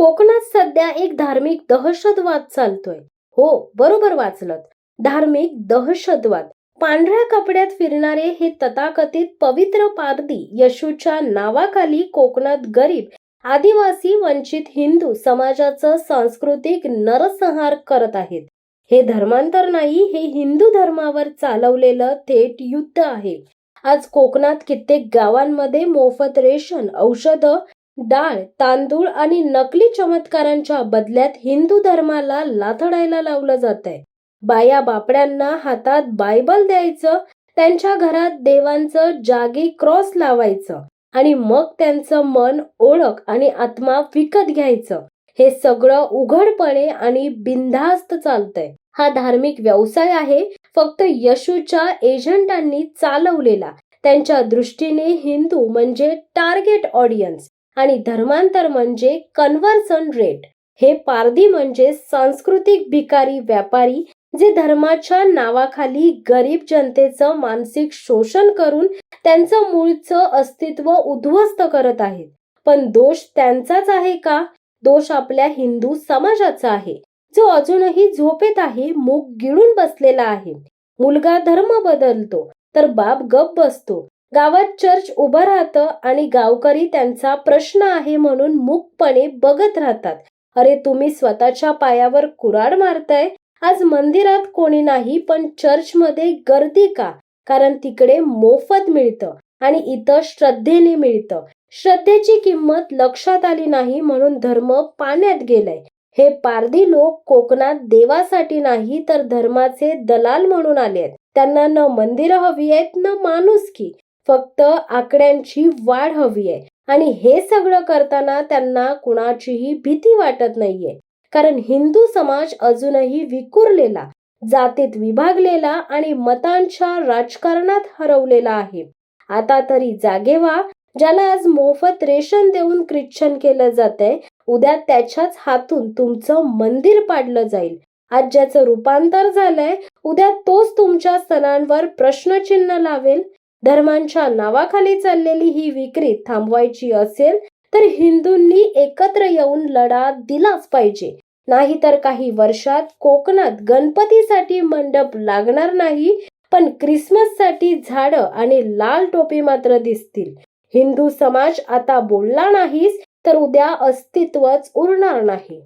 कोकणात सध्या एक धार्मिक दहशतवाद चालतोय. हो बरोबर वाचलत. धार्मिक दहशतवाद. पांढऱ्या कपड्यात फिरणारे हे तथाकथित पवित्र पारदी यशूच्या नावाखाली कोकणात गरीब आदिवासी वंचित हिंदू समाजाचं सांस्कृतिक नरसंहार करत आहेत. हे धर्मांतर नाही हे हिंदू धर्मावर चालवलेलं थेट युद्ध आहे. आज कोकणात कित्येक गावांमध्ये मोफत रेशन औषधं डाळ तांदूळ आणि नकली चमत्कारांच्या बदल्यात हिंदू धर्माला लाथडायला लावलं जात आहे बाया बापड्यांना हातात बायबल द्यायचं त्यांच्या घरात देवांचं जागी क्रॉस लावायचं आणि मग त्यांचं मन ओळख आणि आत्मा विकत घ्यायचं. हे सगळं उघडपणे आणि बिनधास्त चालतंय. हा धार्मिक व्यवसाय आहे फक्त यशूच्या एजंटांनी चालवलेला. त्यांच्या दृष्टीने हिंदू म्हणजे टार्गेट ऑडियन्स. आणि धर्मांतर म्हणजे कन्व्हर्सन रेट हे पारधी म्हणजे सांस्कृतिक भिकारी व्यापारी जे धर्माच्या नावाखाली गरीब जनतेचं मानसिक शोषण करून त्यांचं मूळचं अस्तित्व उद्ध्वस्त करत आहेत. पण दोष त्यांचाच आहे का? दोष आपल्या हिंदू समाजाचा आहे. जो अजूनही झोपेत आहे मूग गिळून बसलेला आहे. मुलगा धर्म बदलतो तर बाप गप बसतो. गावात चर्च उभं राहतं आणि गावकरी त्यांचा प्रश्न आहे म्हणून मूकपणे बघत राहतात. अरे तुम्ही स्वतःच्या पायावर कुराड मारताय? आज मंदिरात कोणी नाही पण चर्चमध्ये गर्दी का? कारण तिकडे मोफत मिळतं आणि इथं श्रद्धेने मिळतं. श्रद्धेची किंमत लक्षात आली नाही म्हणून धर्म पाण्यात गेलाय. हे पारधी लोक कोकणात देवासाठी नाही तर धर्माचे दलाल म्हणून आले आहेत त्यांना न मंदिरं हवी आहेत न माणुसकी. फक्त आकड्यांची वाढ हवी आहे. आणि हे सगळं करताना त्यांना कुणाचीही भीती वाटत नाहीये. कारण हिंदू समाज अजूनही विखुरलेला जातीत विभागलेला आणि मतांच्या राजकारणात हरवलेला आहे. आता तरी जागे व्हा ज्याला आज मोफत रेशन देऊन ख्रिश्चन केलं जातंय उद्या त्याच्याच हातून तुमचं मंदिर पाडलं जाईल. आज ज्याचं रूपांतर झालंय उद्या तोच तुमच्या सणांवर प्रश्नचिन्ह लावेल. धर्मांच्या नावाखाली चाललेली ही विक्री थांबवायची असेल तर हिंदूंनी एकत्र येऊन लढा दिलाच पाहिजे. नाहीतर काही वर्षात कोकणात गणपतीसाठी मंडप लागणार नाही पण क्रिसमससाठी झाडं आणि लाल टोपी मात्र दिसतील. हिंदू समाज आता बोलला नाहीस तर उद्या अस्तित्वच उरणार नाही.